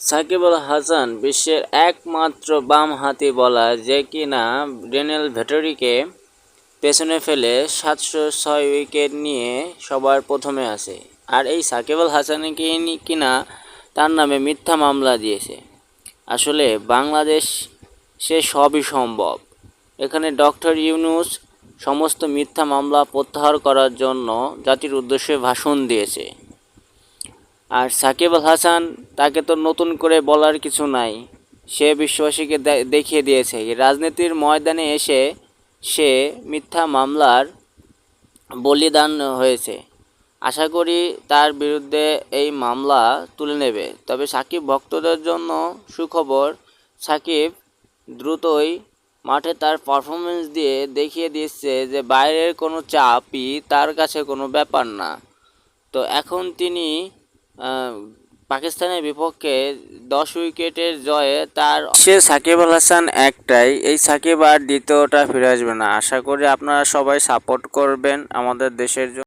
সাকিব আল হাসান বিশ্বের একমাত্র বামহাতি বোলার যে কিনা ডেনিয়েল ভেটরিকে পেছনে ফেলে সাতশো ছয় উইকেট নিয়ে সবার প্রথমে আসে। আর এই সাকিব আল হাসানকে কিনা তার নামে মিথ্যা মামলা দিয়েছে। আসলে বাংলাদেশ সে সবই সম্ভব। এখানে ডক্টর ইউনুস সমস্ত মিথ্যা মামলা প্রত্যাহার করার জন্য জাতির উদ্দেশ্যে ভাষণ দিয়েছে। আর সাকিব আল হাসান তাকে তো নতুন করে বলার কিছু নাই। সে বিশ্ববাসীকে দেখিয়ে দিয়েছে। রাজনীতির ময়দানে এসে সে মিথ্যা মামলার বলিদান হয়েছে। আশা করি তার বিরুদ্ধে এই মামলা তুলে নেবে। তবে সাকিব ভক্তদের জন্য সুখবর, সাকিব দ্রুতই মাঠে তার পারফরমেন্স দিয়ে দেখিয়ে দিচ্ছে যে বাইরের কোনো চাপই তার কাছে কোনো ব্যাপার না। তো এখন তিনি পাকিস্তানের বিপক্ষে দশ উইকেটের জয়ে তার সে সাকিব আল হাসান একটাই। এই সাকিব আর দ্বিতীয়টা ফিরে আসবে না। আশা করি আপনারা সবাই সাপোর্ট করবেন আমাদের দেশের জন্য।